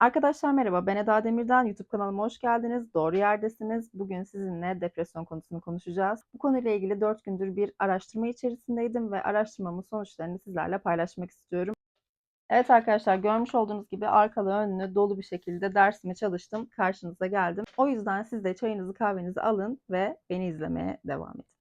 Arkadaşlar merhaba, ben Eda Demir'den YouTube kanalıma hoş geldiniz. Doğru yerdesiniz. Bugün sizinle depresyon konusunu konuşacağız. Bu konuyla ilgili 4 gündür bir araştırma içerisindeydim ve araştırmamın sonuçlarını sizlerle paylaşmak istiyorum. Evet arkadaşlar görmüş olduğunuz gibi arkalı önlü dolu bir şekilde dersimi çalıştım. Karşınıza geldim. O yüzden siz de çayınızı kahvenizi alın ve beni izlemeye devam edin.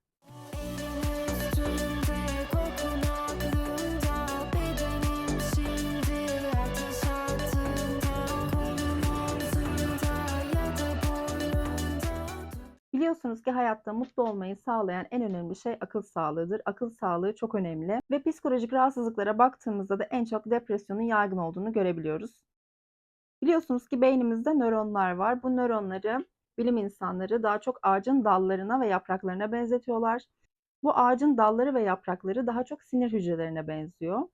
Biliyorsunuz ki hayatta mutlu olmayı sağlayan en önemli şey akıl sağlığıdır. Akıl sağlığı çok önemli ve psikolojik rahatsızlıklara baktığımızda da en çok depresyonun yaygın olduğunu görebiliyoruz. Biliyorsunuz ki beynimizde nöronlar var. Bu nöronları bilim insanları daha çok ağacın dallarına ve yapraklarına benzetiyorlar. Bu ağacın dalları ve yaprakları daha çok sinir hücrelerine benziyor.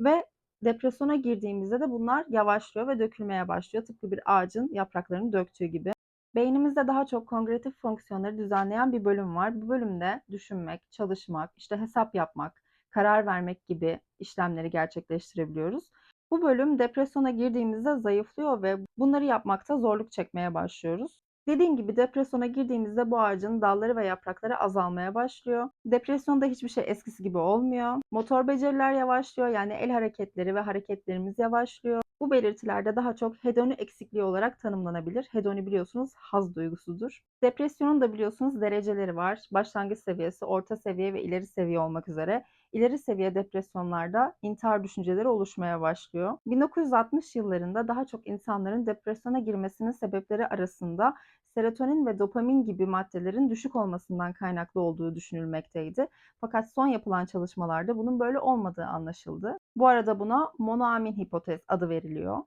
Ve depresyona girdiğimizde de bunlar yavaşlıyor ve dökülmeye başlıyor. Tıpkı bir ağacın yapraklarını döktüğü gibi. Beynimizde daha çok kognitif fonksiyonları düzenleyen bir bölüm var. Bu bölümde düşünmek, çalışmak, işte hesap yapmak, karar vermek gibi işlemleri gerçekleştirebiliyoruz. Bu bölüm depresyona girdiğimizde zayıflıyor ve bunları yapmakta zorluk çekmeye başlıyoruz. Dediğim gibi depresyona girdiğimizde bu ağacın dalları ve yaprakları azalmaya başlıyor. Depresyonda hiçbir şey eskisi gibi olmuyor. Motor beceriler yavaşlıyor yani el hareketleri ve hareketlerimiz yavaşlıyor. Bu belirtilerde daha çok hedoni eksikliği olarak tanımlanabilir. Hedoni biliyorsunuz haz duygusudur. Depresyonun da biliyorsunuz dereceleri var. Başlangıç seviyesi, orta seviye ve ileri seviye olmak üzere. İleri seviye depresyonlarda intihar düşünceleri oluşmaya başlıyor. 1960 yıllarında daha çok insanların depresyona girmesinin sebepleri arasında serotonin ve dopamin gibi maddelerin düşük olmasından kaynaklı olduğu düşünülmekteydi. Fakat son yapılan çalışmalarda bunun böyle olmadığı anlaşıldı. Bu arada buna monoamin hipotez adı veriliyor.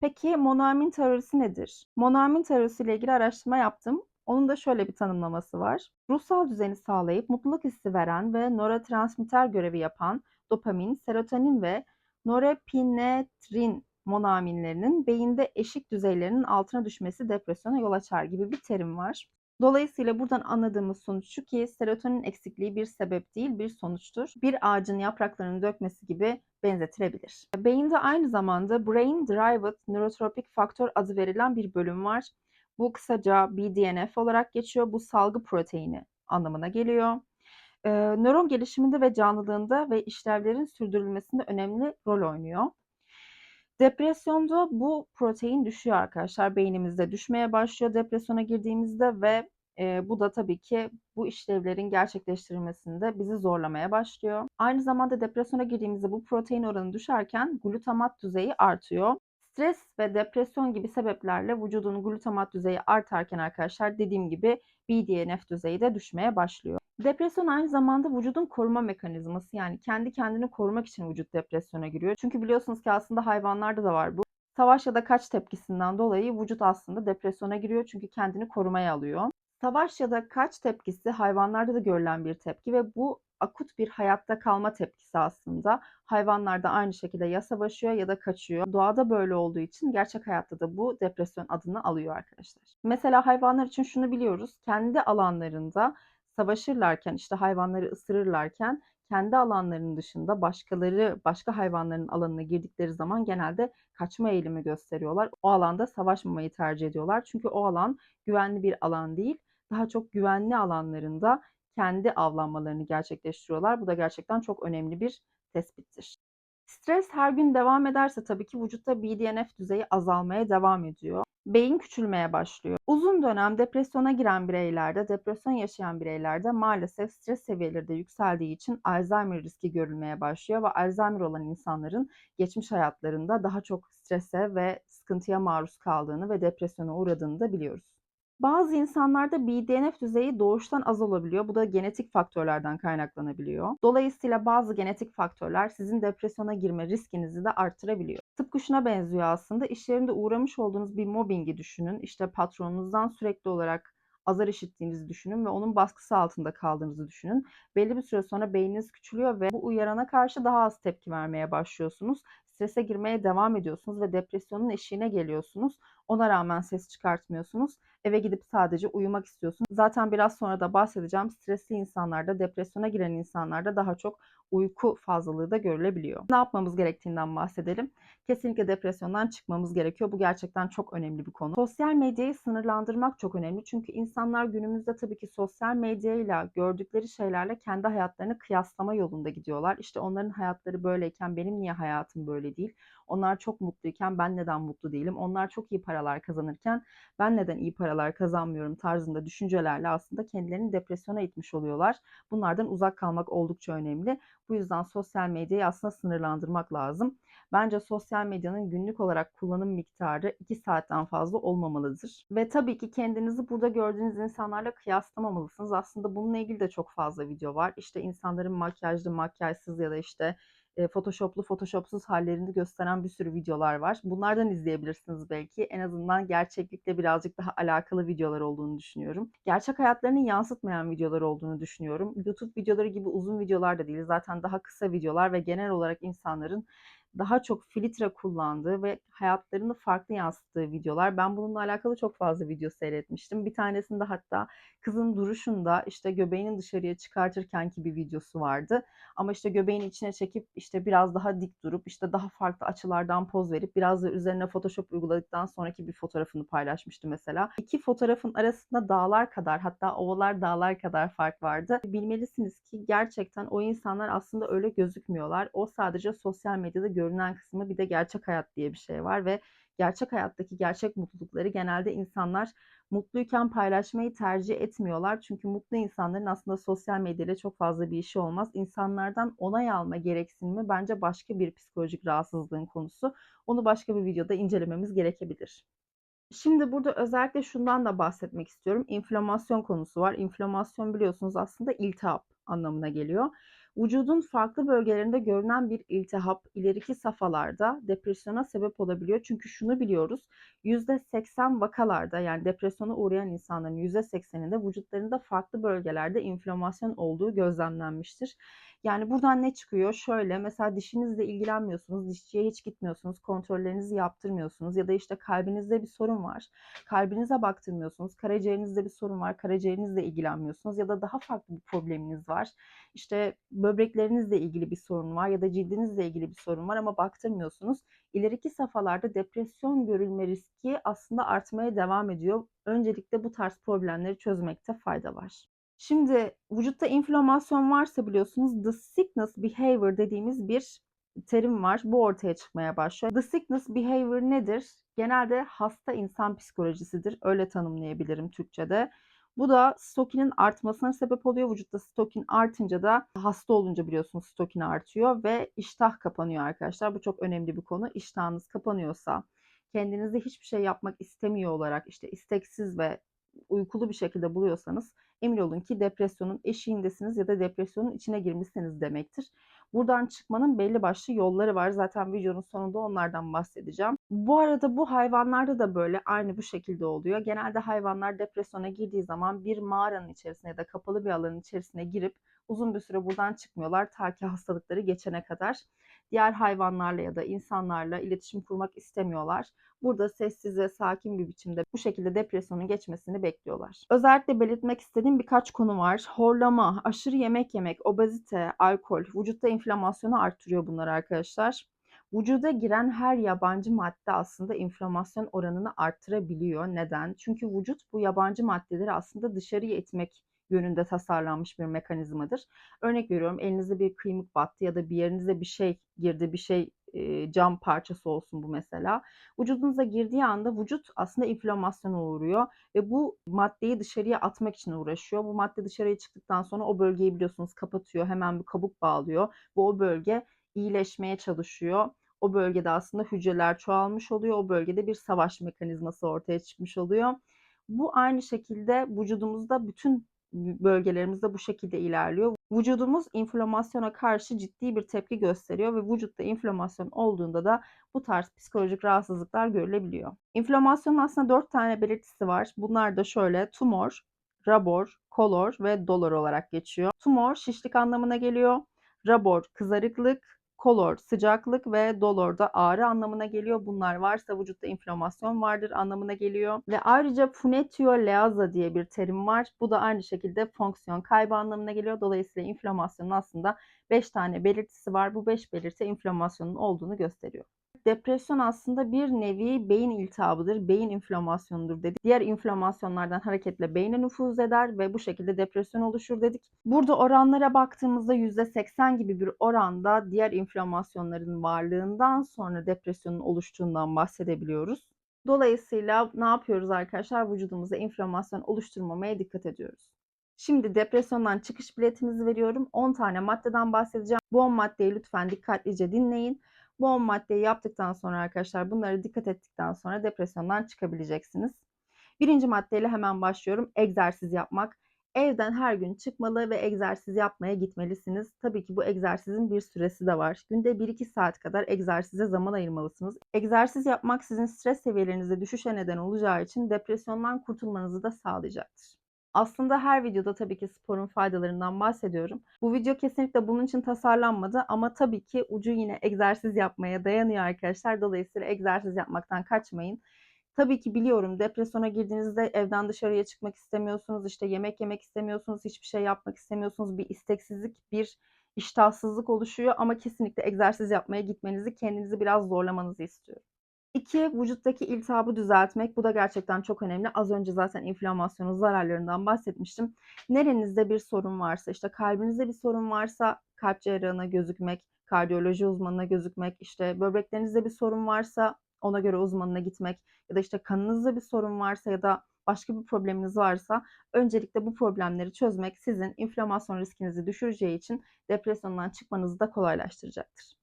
Peki monoamin teorisi nedir? Monoamin teorisi ile ilgili araştırma yaptım. Onun da şöyle bir tanımlaması var. Ruhsal düzeni sağlayıp mutluluk hissi veren ve nörotransmitter görevi yapan dopamin, serotonin ve norepinefrin monoaminlerinin beyinde eşik düzeylerinin altına düşmesi depresyona yol açar gibi bir terim var. Dolayısıyla buradan anladığımız sonuç şu ki serotonin eksikliği bir sebep değil bir sonuçtur. Bir ağacın yapraklarını dökmesi gibi benzetilebilir. Beyinde aynı zamanda Brain Derived Neurotrophic Factor adı verilen bir bölüm var. Bu kısaca BDNF olarak geçiyor. Bu salgı proteini anlamına geliyor. Ee, nöron gelişiminde ve canlılığında ve işlevlerin sürdürülmesinde önemli rol oynuyor. Depresyonda bu protein düşüyor arkadaşlar. Beynimizde düşmeye başlıyor depresyona girdiğimizde ve e, bu da tabii ki bu işlevlerin gerçekleştirilmesinde bizi zorlamaya başlıyor. Aynı zamanda depresyona girdiğimizde bu protein oranı düşerken glutamat düzeyi artıyor. Stres ve depresyon gibi sebeplerle vücudun glutamat düzeyi artarken arkadaşlar dediğim gibi BDNF düzeyi de düşmeye başlıyor. Depresyon aynı zamanda vücudun koruma mekanizması yani kendi kendini korumak için vücut depresyona giriyor. Çünkü biliyorsunuz ki aslında hayvanlarda da var bu. Savaş ya da kaç tepkisinden dolayı vücut aslında depresyona giriyor çünkü kendini korumaya alıyor. Savaş ya da kaç tepkisi hayvanlarda da görülen bir tepki ve bu akut bir hayatta kalma tepkisi aslında. Hayvanlarda aynı şekilde ya savaşıyor ya da kaçıyor. Doğada böyle olduğu için gerçek hayatta da bu depresyon adını alıyor arkadaşlar. Mesela hayvanlar için şunu biliyoruz. Kendi alanlarında savaşırlarken işte hayvanları ısırırlarken kendi alanlarının dışında başkaları başka hayvanların alanına girdikleri zaman genelde kaçma eğilimi gösteriyorlar. O alanda savaşmamayı tercih ediyorlar. Çünkü o alan güvenli bir alan değil. Daha çok güvenli alanlarında kendi avlanmalarını gerçekleştiriyorlar. Bu da gerçekten çok önemli bir tespittir. Stres her gün devam ederse tabii ki vücutta BDNF düzeyi azalmaya devam ediyor. Beyin küçülmeye başlıyor. Uzun dönem depresyona giren bireylerde, depresyon yaşayan bireylerde maalesef stres seviyeleri de yükseldiği için Alzheimer riski görülmeye başlıyor ve Alzheimer olan insanların geçmiş hayatlarında daha çok strese ve sıkıntıya maruz kaldığını ve depresyona uğradığını da biliyoruz. Bazı insanlarda BDNF düzeyi doğuştan az olabiliyor. Bu da genetik faktörlerden kaynaklanabiliyor. Dolayısıyla bazı genetik faktörler sizin depresyona girme riskinizi de arttırabiliyor. Tıpkı şuna benziyor aslında. İş yerinde uğramış olduğunuz bir mobbingi düşünün. İşte patronunuzdan sürekli olarak azar işittiğinizi düşünün ve onun baskısı altında kaldığınızı düşünün. Belli bir süre sonra beyniniz küçülüyor ve bu uyarana karşı daha az tepki vermeye başlıyorsunuz. Strese girmeye devam ediyorsunuz ve depresyonun eşiğine geliyorsunuz. Ona rağmen ses çıkartmıyorsunuz. Eve gidip sadece uyumak istiyorsunuz. Zaten biraz sonra da bahsedeceğim. Stresli insanlarda, depresyona giren insanlarda daha çok uyku fazlalığı da görülebiliyor. Ne yapmamız gerektiğinden bahsedelim. Kesinlikle depresyondan çıkmamız gerekiyor. Bu gerçekten çok önemli bir konu. Sosyal medyayı sınırlandırmak çok önemli. Çünkü insanlar günümüzde tabii ki sosyal medyayla gördükleri şeylerle kendi hayatlarını kıyaslama yolunda gidiyorlar. İşte onların hayatları böyleyken benim niye hayatım böyle değil? Onlar çok mutluyken ben neden mutlu değilim? Onlar çok iyi paralar kazanırken ben neden iyi paralar kazanmıyorum tarzında düşüncelerle aslında kendilerini depresyona itmiş oluyorlar. Bunlardan uzak kalmak oldukça önemli. Bu yüzden sosyal medyayı aslında sınırlandırmak lazım. Bence sosyal medyanın günlük olarak kullanım miktarı 2 saatten fazla olmamalıdır. Ve tabii ki kendinizi burada gördüğünüz insanlarla kıyaslamamalısınız. Aslında bununla ilgili de çok fazla video var. İşte insanların makyajlı, makyajsız ya da işte e, photoshoplu, photoshopsuz hallerini gösteren bir sürü videolar var. Bunlardan izleyebilirsiniz belki. En azından gerçeklikle birazcık daha alakalı videolar olduğunu düşünüyorum. Gerçek hayatlarını yansıtmayan videolar olduğunu düşünüyorum. YouTube videoları gibi uzun videolar da değil. Zaten daha kısa videolar ve genel olarak insanların daha çok filtre kullandığı ve hayatlarını farklı yansıttığı videolar. Ben bununla alakalı çok fazla video seyretmiştim. Bir tanesinde hatta kızın duruşunda işte göbeğini dışarıya çıkartırkenki bir videosu vardı. Ama işte göbeğini içine çekip işte biraz daha dik durup işte daha farklı açılardan poz verip biraz da üzerine Photoshop uyguladıktan sonraki bir fotoğrafını paylaşmıştı mesela. İki fotoğrafın arasında dağlar kadar hatta ovalar dağlar kadar fark vardı. Bilmelisiniz ki gerçekten o insanlar aslında öyle gözükmüyorlar. O sadece sosyal medyada görünen kısmı bir de gerçek hayat diye bir şey var ve gerçek hayattaki gerçek mutlulukları genelde insanlar mutluyken paylaşmayı tercih etmiyorlar. Çünkü mutlu insanların aslında sosyal medyayla çok fazla bir işi olmaz. İnsanlardan onay alma gereksinimi bence başka bir psikolojik rahatsızlığın konusu. Onu başka bir videoda incelememiz gerekebilir. Şimdi burada özellikle şundan da bahsetmek istiyorum. İnflamasyon konusu var. İnflamasyon biliyorsunuz aslında iltihap anlamına geliyor. Vücudun farklı bölgelerinde görünen bir iltihap ileriki safhalarda depresyona sebep olabiliyor. Çünkü şunu biliyoruz. %80 vakalarda yani depresyona uğrayan insanların %80'inde vücutlarında farklı bölgelerde inflamasyon olduğu gözlemlenmiştir. Yani buradan ne çıkıyor? Şöyle mesela dişinizle ilgilenmiyorsunuz, dişçiye hiç gitmiyorsunuz, kontrollerinizi yaptırmıyorsunuz ya da işte kalbinizde bir sorun var. Kalbinize baktırmıyorsunuz, karaciğerinizde bir sorun var, karaciğerinizle ilgilenmiyorsunuz ya da daha farklı bir probleminiz var. İşte böbreklerinizle ilgili bir sorun var ya da cildinizle ilgili bir sorun var ama baktırmıyorsunuz. İleriki safhalarda depresyon görülme riski aslında artmaya devam ediyor. Öncelikle bu tarz problemleri çözmekte fayda var. Şimdi vücutta inflamasyon varsa biliyorsunuz the sickness behavior dediğimiz bir terim var. Bu ortaya çıkmaya başlıyor. The sickness behavior nedir? Genelde hasta insan psikolojisidir. Öyle tanımlayabilirim Türkçe'de. Bu da stokinin artmasına sebep oluyor. Vücutta stokin artınca da hasta olunca biliyorsunuz stokin artıyor ve iştah kapanıyor arkadaşlar. Bu çok önemli bir konu. İştahınız kapanıyorsa, kendinizde hiçbir şey yapmak istemiyor olarak işte isteksiz ve uykulu bir şekilde buluyorsanız emin olun ki depresyonun eşiğindesiniz ya da depresyonun içine girmişsiniz demektir. Buradan çıkmanın belli başlı yolları var. Zaten videonun sonunda onlardan bahsedeceğim. Bu arada bu hayvanlarda da böyle aynı bu şekilde oluyor. Genelde hayvanlar depresyona girdiği zaman bir mağaranın içerisine ya da kapalı bir alanın içerisine girip uzun bir süre buradan çıkmıyorlar ta ki hastalıkları geçene kadar. Diğer hayvanlarla ya da insanlarla iletişim kurmak istemiyorlar. Burada sessiz ve sakin bir biçimde bu şekilde depresyonun geçmesini bekliyorlar. Özellikle belirtmek istediğim birkaç konu var. Horlama, aşırı yemek yemek, obezite, alkol, vücutta inflamasyonu arttırıyor bunlar arkadaşlar. Vücuda giren her yabancı madde aslında inflamasyon oranını arttırabiliyor. Neden? Çünkü vücut bu yabancı maddeleri aslında dışarıya itmek yönünde tasarlanmış bir mekanizmadır. Örnek veriyorum elinizde bir kıymık battı ya da bir yerinize bir şey girdi, bir şey e, cam parçası olsun bu mesela. Vücudunuza girdiği anda vücut aslında inflamasyona uğruyor ve bu maddeyi dışarıya atmak için uğraşıyor. Bu madde dışarıya çıktıktan sonra o bölgeyi biliyorsunuz kapatıyor. Hemen bir kabuk bağlıyor. Bu o bölge iyileşmeye çalışıyor. O bölgede aslında hücreler çoğalmış oluyor. O bölgede bir savaş mekanizması ortaya çıkmış oluyor. Bu aynı şekilde vücudumuzda bütün bölgelerimizde bu şekilde ilerliyor. Vücudumuz inflamasyona karşı ciddi bir tepki gösteriyor ve vücutta inflamasyon olduğunda da bu tarz psikolojik rahatsızlıklar görülebiliyor. İnflamasyonun aslında 4 tane belirtisi var. Bunlar da şöyle tumor, rabor, kolor ve dolor olarak geçiyor. Tumor şişlik anlamına geliyor. Rabor kızarıklık, Kolor sıcaklık ve dolor da ağrı anlamına geliyor. Bunlar varsa vücutta inflamasyon vardır anlamına geliyor. Ve ayrıca funetioleaza diye bir terim var. Bu da aynı şekilde fonksiyon kaybı anlamına geliyor. Dolayısıyla inflamasyonun aslında 5 tane belirtisi var. Bu 5 belirti inflamasyonun olduğunu gösteriyor. Depresyon aslında bir nevi beyin iltihabıdır, beyin inflamasyonudur dedik. Diğer inflamasyonlardan hareketle beyne nüfuz eder ve bu şekilde depresyon oluşur dedik. Burada oranlara baktığımızda %80 gibi bir oranda diğer inflamasyonların varlığından sonra depresyonun oluştuğundan bahsedebiliyoruz. Dolayısıyla ne yapıyoruz arkadaşlar? Vücudumuzda inflamasyon oluşturmamaya dikkat ediyoruz. Şimdi depresyondan çıkış biletimizi veriyorum. 10 tane maddeden bahsedeceğim. Bu 10 maddeyi lütfen dikkatlice dinleyin. Bu 10 maddeyi yaptıktan sonra arkadaşlar bunları dikkat ettikten sonra depresyondan çıkabileceksiniz. Birinci maddeyle hemen başlıyorum. Egzersiz yapmak. Evden her gün çıkmalı ve egzersiz yapmaya gitmelisiniz. Tabii ki bu egzersizin bir süresi de var. Günde 1-2 saat kadar egzersize zaman ayırmalısınız. Egzersiz yapmak sizin stres seviyelerinizde düşüşe neden olacağı için depresyondan kurtulmanızı da sağlayacaktır. Aslında her videoda tabii ki sporun faydalarından bahsediyorum. Bu video kesinlikle bunun için tasarlanmadı ama tabii ki ucu yine egzersiz yapmaya dayanıyor arkadaşlar. Dolayısıyla egzersiz yapmaktan kaçmayın. Tabii ki biliyorum depresyona girdiğinizde evden dışarıya çıkmak istemiyorsunuz, işte yemek yemek istemiyorsunuz, hiçbir şey yapmak istemiyorsunuz. Bir isteksizlik, bir iştahsızlık oluşuyor ama kesinlikle egzersiz yapmaya gitmenizi, kendinizi biraz zorlamanızı istiyorum. 2. Vücuttaki iltihabı düzeltmek. Bu da gerçekten çok önemli. Az önce zaten inflamasyonun zararlarından bahsetmiştim. Nerenizde bir sorun varsa, işte kalbinizde bir sorun varsa kalp cerrahına gözükmek, kardiyoloji uzmanına gözükmek, işte böbreklerinizde bir sorun varsa ona göre uzmanına gitmek ya da işte kanınızda bir sorun varsa ya da başka bir probleminiz varsa öncelikle bu problemleri çözmek sizin inflamasyon riskinizi düşüreceği için depresyondan çıkmanızı da kolaylaştıracaktır.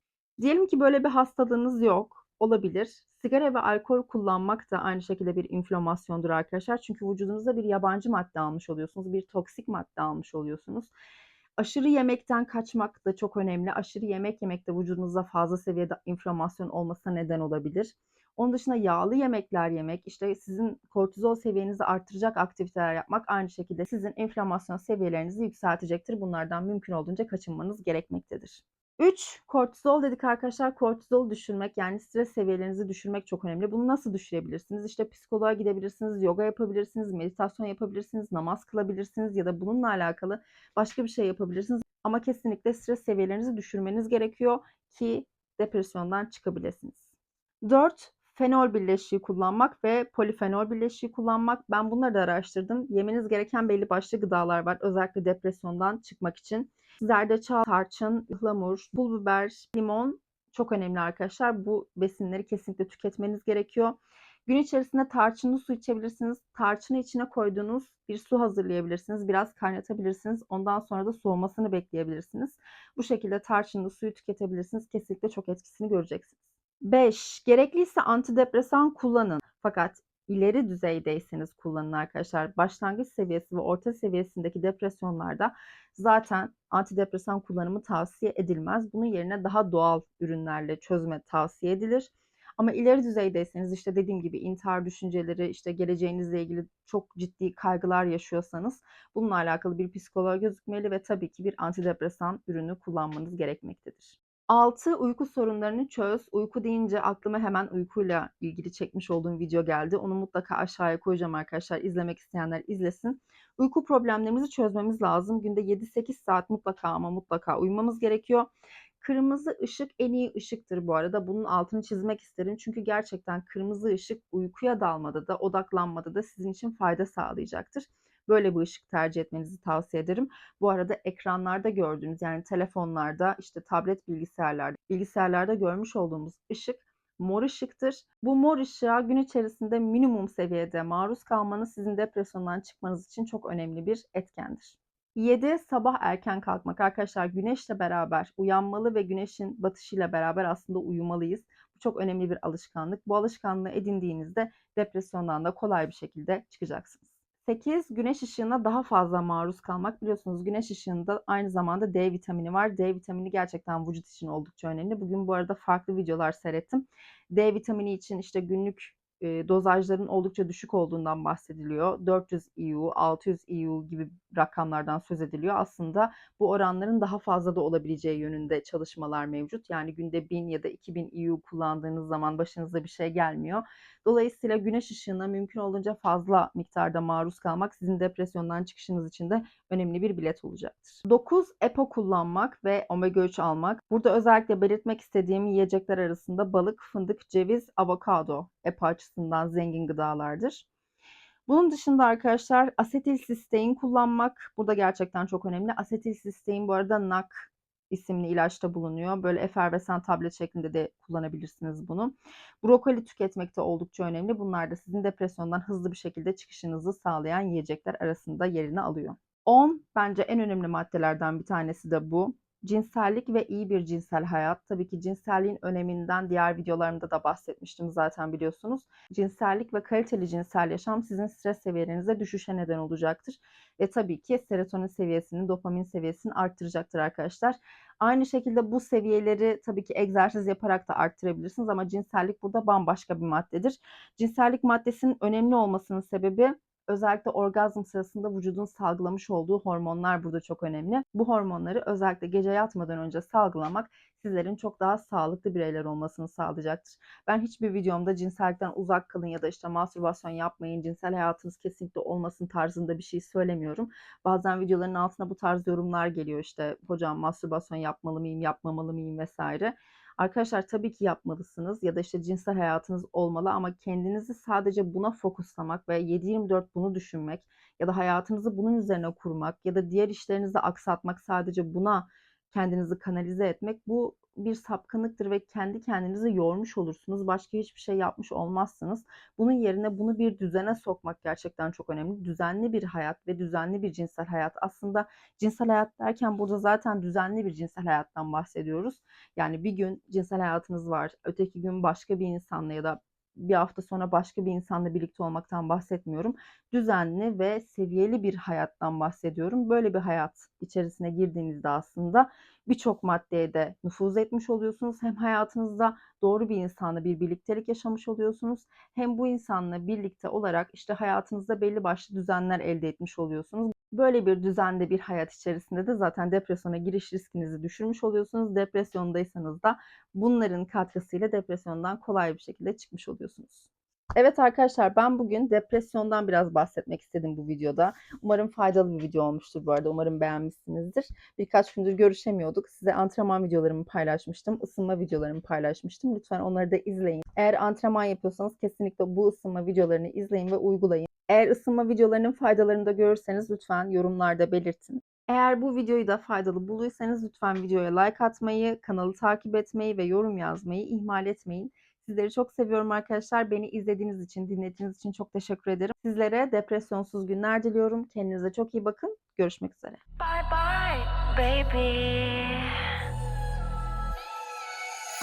Diyelim ki böyle bir hastalığınız yok, olabilir. Sigara ve alkol kullanmak da aynı şekilde bir inflamasyondur arkadaşlar. Çünkü vücudunuza bir yabancı madde almış oluyorsunuz, bir toksik madde almış oluyorsunuz. Aşırı yemekten kaçmak da çok önemli. Aşırı yemek yemek de vücudunuzda fazla seviyede inflamasyon olmasına neden olabilir. Onun dışında yağlı yemekler yemek, işte sizin kortizol seviyenizi arttıracak aktiviteler yapmak aynı şekilde sizin inflamasyon seviyelerinizi yükseltecektir. Bunlardan mümkün olduğunca kaçınmanız gerekmektedir. 3. Kortizol dedik arkadaşlar. Kortizol düşürmek yani stres seviyelerinizi düşürmek çok önemli. Bunu nasıl düşürebilirsiniz? İşte psikoloğa gidebilirsiniz, yoga yapabilirsiniz, meditasyon yapabilirsiniz, namaz kılabilirsiniz ya da bununla alakalı başka bir şey yapabilirsiniz. Ama kesinlikle stres seviyelerinizi düşürmeniz gerekiyor ki depresyondan çıkabilirsiniz. 4. Fenol birleşiği kullanmak ve polifenol birleşiği kullanmak. Ben bunları da araştırdım. Yemeniz gereken belli başlı gıdalar var. Özellikle depresyondan çıkmak için. Zerdeçal, tarçın, ıhlamur, pul biber, limon çok önemli arkadaşlar. Bu besinleri kesinlikle tüketmeniz gerekiyor. Gün içerisinde tarçınlı su içebilirsiniz. Tarçını içine koyduğunuz bir su hazırlayabilirsiniz. Biraz kaynatabilirsiniz. Ondan sonra da soğumasını bekleyebilirsiniz. Bu şekilde tarçınlı suyu tüketebilirsiniz. Kesinlikle çok etkisini göreceksiniz. 5. Gerekliyse antidepresan kullanın. Fakat ileri düzeydeyseniz kullanın arkadaşlar. Başlangıç seviyesi ve orta seviyesindeki depresyonlarda zaten antidepresan kullanımı tavsiye edilmez. Bunun yerine daha doğal ürünlerle çözme tavsiye edilir. Ama ileri düzeydeyseniz işte dediğim gibi intihar düşünceleri, işte geleceğinizle ilgili çok ciddi kaygılar yaşıyorsanız bununla alakalı bir psikoloğa gözükmeli ve tabii ki bir antidepresan ürünü kullanmanız gerekmektedir. 6. Uyku sorunlarını çöz. Uyku deyince aklıma hemen uykuyla ilgili çekmiş olduğum video geldi. Onu mutlaka aşağıya koyacağım arkadaşlar. İzlemek isteyenler izlesin. Uyku problemlerimizi çözmemiz lazım. Günde 7-8 saat mutlaka ama mutlaka uyumamız gerekiyor. Kırmızı ışık en iyi ışıktır bu arada. Bunun altını çizmek isterim. Çünkü gerçekten kırmızı ışık uykuya dalmada da odaklanmada da sizin için fayda sağlayacaktır. Böyle bir ışık tercih etmenizi tavsiye ederim. Bu arada ekranlarda gördüğünüz yani telefonlarda, işte tablet bilgisayarlarda, bilgisayarlarda görmüş olduğumuz ışık mor ışıktır. Bu mor ışığa gün içerisinde minimum seviyede maruz kalmanız sizin depresyondan çıkmanız için çok önemli bir etkendir. 7. Sabah erken kalkmak. Arkadaşlar güneşle beraber uyanmalı ve güneşin batışıyla beraber aslında uyumalıyız. Bu çok önemli bir alışkanlık. Bu alışkanlığı edindiğinizde depresyondan da kolay bir şekilde çıkacaksınız. 8. Güneş ışığına daha fazla maruz kalmak. Biliyorsunuz güneş ışığında aynı zamanda D vitamini var. D vitamini gerçekten vücut için oldukça önemli. Bugün bu arada farklı videolar seyrettim. D vitamini için işte günlük eee, dozajların oldukça düşük olduğundan bahsediliyor. 400 EU, 600 EU gibi rakamlardan söz ediliyor. Aslında bu oranların daha fazla da olabileceği yönünde çalışmalar mevcut. Yani günde 1000 ya da 2000 EU kullandığınız zaman başınıza bir şey gelmiyor. Dolayısıyla güneş ışığına mümkün olduğunca fazla miktarda maruz kalmak sizin depresyondan çıkışınız için de önemli bir bilet olacaktır. 9 EPO kullanmak ve omega 3 almak. Burada özellikle belirtmek istediğim yiyecekler arasında balık, fındık, ceviz, avokado EPO açısından zengin gıdalardır. Bunun dışında arkadaşlar asetilsistein kullanmak burada gerçekten çok önemli. Asetilsistein bu arada NAC isimli ilaçta bulunuyor. Böyle efervesan tablet şeklinde de kullanabilirsiniz bunu. Brokoli tüketmek de oldukça önemli. Bunlar da sizin depresyondan hızlı bir şekilde çıkışınızı sağlayan yiyecekler arasında yerini alıyor. 10 bence en önemli maddelerden bir tanesi de bu. Cinsellik ve iyi bir cinsel hayat. Tabii ki cinselliğin öneminden diğer videolarımda da bahsetmiştim zaten biliyorsunuz. Cinsellik ve kaliteli cinsel yaşam sizin stres seviyelerinize düşüşe neden olacaktır. Ve tabii ki serotonin seviyesini, dopamin seviyesini arttıracaktır arkadaşlar. Aynı şekilde bu seviyeleri tabii ki egzersiz yaparak da arttırabilirsiniz ama cinsellik burada bambaşka bir maddedir. Cinsellik maddesinin önemli olmasının sebebi özellikle orgazm sırasında vücudun salgılamış olduğu hormonlar burada çok önemli. Bu hormonları özellikle gece yatmadan önce salgılamak sizlerin çok daha sağlıklı bireyler olmasını sağlayacaktır. Ben hiçbir videomda cinsellikten uzak kalın ya da işte mastürbasyon yapmayın, cinsel hayatınız kesinlikle olmasın tarzında bir şey söylemiyorum. Bazen videoların altına bu tarz yorumlar geliyor işte hocam mastürbasyon yapmalı mıyım, yapmamalı mıyım vesaire. Arkadaşlar tabii ki yapmalısınız ya da işte cinsel hayatınız olmalı ama kendinizi sadece buna fokuslamak ve 7/24 bunu düşünmek ya da hayatınızı bunun üzerine kurmak ya da diğer işlerinizi aksatmak sadece buna kendinizi kanalize etmek bu bir sapkınlıktır ve kendi kendinizi yormuş olursunuz. Başka hiçbir şey yapmış olmazsınız. Bunun yerine bunu bir düzene sokmak gerçekten çok önemli. Düzenli bir hayat ve düzenli bir cinsel hayat. Aslında cinsel hayat derken burada zaten düzenli bir cinsel hayattan bahsediyoruz. Yani bir gün cinsel hayatınız var, öteki gün başka bir insanla ya da bir hafta sonra başka bir insanla birlikte olmaktan bahsetmiyorum. Düzenli ve seviyeli bir hayattan bahsediyorum. Böyle bir hayat içerisine girdiğinizde aslında birçok maddeye de nüfuz etmiş oluyorsunuz. Hem hayatınızda doğru bir insanla bir birliktelik yaşamış oluyorsunuz. Hem bu insanla birlikte olarak işte hayatınızda belli başlı düzenler elde etmiş oluyorsunuz. Böyle bir düzende bir hayat içerisinde de zaten depresyona giriş riskinizi düşürmüş oluyorsunuz. Depresyondaysanız da bunların katkısıyla depresyondan kolay bir şekilde çıkmış oluyorsunuz. Evet arkadaşlar ben bugün depresyondan biraz bahsetmek istedim bu videoda. Umarım faydalı bir video olmuştur bu arada. Umarım beğenmişsinizdir. Birkaç gündür görüşemiyorduk. Size antrenman videolarımı paylaşmıştım. ısınma videolarımı paylaşmıştım. Lütfen onları da izleyin. Eğer antrenman yapıyorsanız kesinlikle bu ısınma videolarını izleyin ve uygulayın. Eğer ısınma videolarının faydalarını da görürseniz lütfen yorumlarda belirtin. Eğer bu videoyu da faydalı bulduysanız lütfen videoya like atmayı, kanalı takip etmeyi ve yorum yazmayı ihmal etmeyin. Sizleri çok seviyorum arkadaşlar. Beni izlediğiniz için, dinlediğiniz için çok teşekkür ederim. Sizlere depresyonsuz günler diliyorum. Kendinize çok iyi bakın. Görüşmek üzere. Bye bye, baby.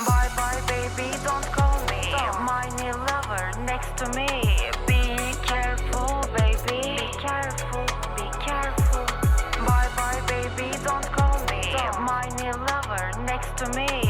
Bye bye, baby, don't call me my new lover next to me. Be careful, baby. Be careful, be careful. Bye bye, baby, don't call me my new lover next to me.